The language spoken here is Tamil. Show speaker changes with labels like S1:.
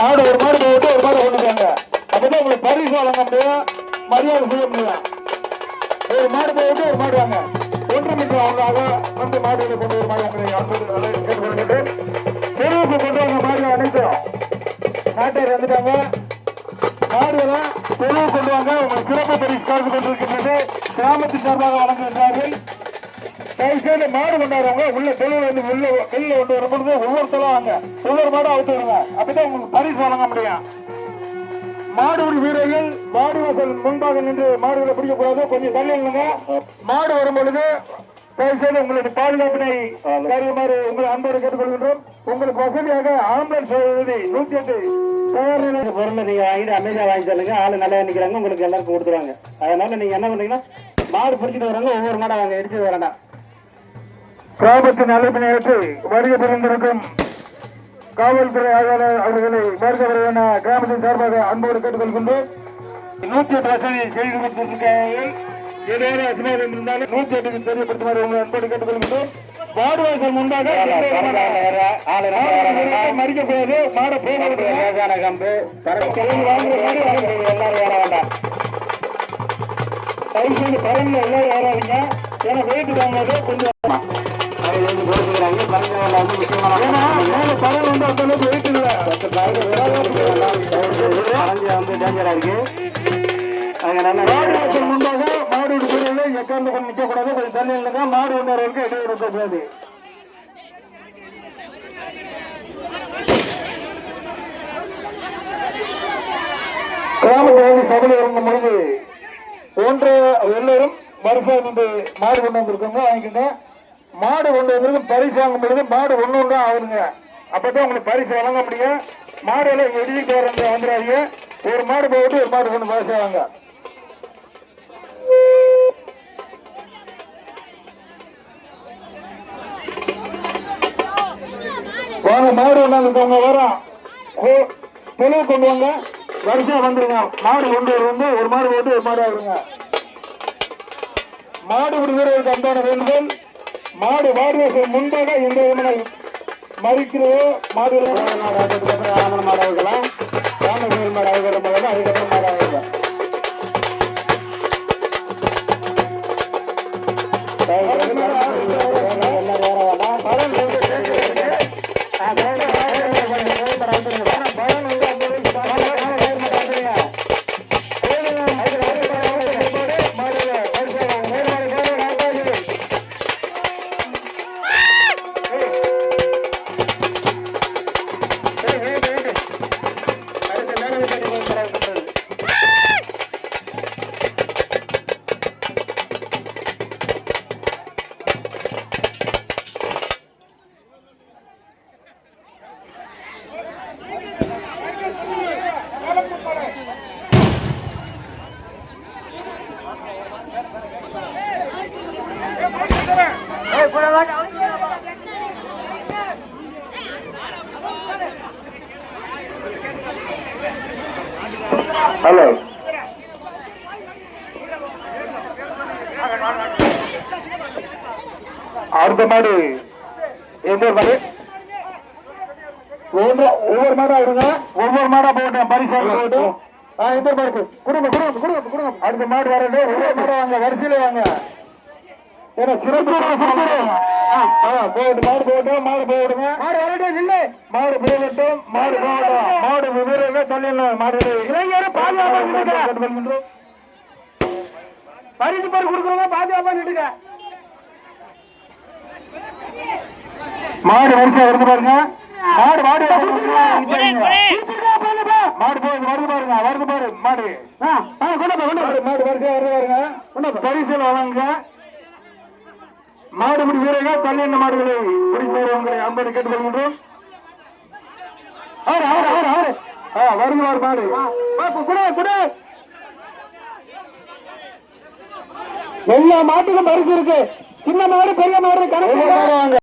S1: மாடு ஒரு மாடு போட்டு ஒரு மாடு கொண்டுருக்காங்க அப்பதான் உங்களுக்கு பரிசு வழங்க முடியும். மரியாதை செய்ய முடியும். ஒரு மாடு போட்டு ஒரு மாடு வாங்க. ஒன்று மீட்டர் அவங்களாக வந்து மாடுகளை கொண்டு ஒரு மாடு உங்களை தெருவுக்கு கொண்டு வந்த மாடு அனைத்தும் நாட்டார் வந்துட்டாங்க மாடுகளை தெருவு கொண்டு வாங்க. உங்கள் சிறப்பு பரிசு கலந்து கொண்டிருக்கின்றது கிராமத்தின் சார்பாக வழங்குகின்றார்கள். தயவுசெய்து மாடு கொண்டாடுறவங்க உள்ள தெருவில் வந்து உள்ள வெளியில கொண்டு வரும் பொழுது ஒவ்வொருத்தரும் வாங்க. ஒவ்வொரு மாடும் அவுத்து விடுங்க. அப்பதான் உங்களுக்கு பரிசு வழங்க முடியும். மாடுபிடி வீரர்கள் மாடு வாசல் முன்பாக நின்று மாடுகளை பிடிக்கக்கூடாது. கொஞ்சம் தள்ளி நில்லுங்க மாடு வரும் பொழுது தயவுசெய்து உங்களுடைய பாதுகாப்பினை கருதுமாறு உங்களை அன்போடு கேட்டுக்கொள்கின்றோம். உங்களுக்கு வசதியாக ஆம்புலன்ஸ் உதவி நூத்தி எட்டு தயார் நிலை
S2: இந்த நீங்க வாங்கிட்டு அமைதியா வாங்கி சொல்லுங்க ஆளு நல்லா நிக்கிறாங்க. உங்களுக்கு எல்லாருக்கும் கொடுத்துருவாங்க. அதனால நீங்க என்ன பண்றீங்கன்னா மாடு பிடிச்சிட்டு வராங்க ஒவ்வொரு மாடை வாங்க. இடிச்சு வரேன்டா.
S1: கிராமத்தின் அழைப்பினை ஏற்று வருகை புரிந்திருக்கும் காவல்துறை ஆய்வாளர் அவர்களை வருக வர என கிராமத்தின் சார்பாக அன்போடு கேட்டுக்கொள்கின்றோம். நூத்தி எட்டு வசதி செய்து கொடுத்திருக்கிறார்கள் ஏதாவது அசம்பாவிதம் இருந்தாலும் நூத்தி எட்டுக்கு தெரியப்படுத்துமாறு உங்களை அன்போடு கேட்டுக்கொள்கின்றோம். வார்டு வாசல் முன்பாக மறிக்கக்கூடாது மாட போக
S2: லேசான கம்பு. எல்லாரும் வர வேண்டாம்.
S1: தயவு செய்து பரவல எல்லாரும் வராதீங்க. ஏன்னா வெயிட் வாங்கும்போது கொஞ்சம்
S2: அவங்க வந்து கொடுத்துக்கிறாங்க பரவாயில்ல வந்து முக்கியமான
S1: வந்து அந்த அளவுக்கு வெயிட் இல்லை
S2: வந்து டேஞ்சரா இருக்கு.
S1: மாடு முன்பாக எக்காந்து கொண்டு நிக்க கூடாது. கொஞ்சம் தள்ளி இல்லைங்க மாடு வந்தவர்களுக்கு இடையூறு இருக்கக்கூடாது கிராமத்தில் சபையில் இறங்கும் பொழுது ஒன்று எல்லோரும் வரிசை மாடு கொண்டு வந்திருக்கோங்க. வாங்கிக்கோங்க. மாடு கொண்டு வந்திருக்கும் பரிசு வாங்கும் பொழுது மாடு ஒன்று ஒன்றா ஆகுதுங்க. அப்பதான் உங்களுக்கு பரிசு வழங்க முடியும். மாடு எல்லாம் எழுதிட்டு வர வந்துடாதீங்க. ஒரு மாடு போட்டு ஒரு மாடு கொண்டு பரிசு வாங்க. வாங்க மாடு கொண்டாந்துருக்கவங்க வரோம். தெளிவு கொண்டு வாங்க. வரிசையாக வந்துருங்க. மாடு கொண்டு வந்து ஒரு மாடு போட்டு ஒரு மாடு ஆகுதுங்க. மாடு விடுவதற்கு அன்பான வேண்டுகோள் மாடு மாடு முன்பாக எந்த விதமான மறிக்கிறதோ மாடு
S2: ராமன் மாடு அவுக்கலாம் ராமகிருஷ்ணன் மாடு அவுக்கிற மாதிரி அதுக்கப்புறம் மாடு அவுக்கலாம்
S1: ஹலோ. அடுத்த மாடு எந்த ஒரு மாடு ஒவ்வொரு ஒவ்வொரு மாடா இருங்க ஒவ்வொரு மாடா போட்டேன் பரிசு போட்டு. எந்த மாடு கொடுங்க கொடுங்க கொடுங்க கொடுங்க. அடுத்த மாடு வரணும் ஒவ்வொரு மாடா வாங்க வரிசையில வாங்க. ஏன்னா சிறப்பு போட்டு மாடு போகட்டும் மாடு போடுங்க மாடு வரட்டும் நில்லு. மாடு போகட்டும் மாடு போகட்டும். மாடு விவரமே தள்ளிடலாம் மாடு இளைஞர் பாதுகாப்பு பரிசு பேர் கொடுக்குறவங்க பாதுகாப்பா நிட்டுங்க மாடு வரிசையா வருது பாருங்க. மாடு மாடு மாடு போகுது வருது பாருங்க. வருது பாரு மாடு. கொண்டு. மாடு வரிசையா வருது பாருங்க. கொண்டு போ. மாடுபிடி வீரர்கள் தள்ளின மாடுகளை பிடிப்பவர் உங்களை அன்போடு கேட்டுக்கொள்கின்றோம். வருகிறார் மாடு. குடு குடு எல்லா மாட்டுக்கும் பரிசு இருக்கு. சின்ன மாடு பெரிய மாடு கணக்கு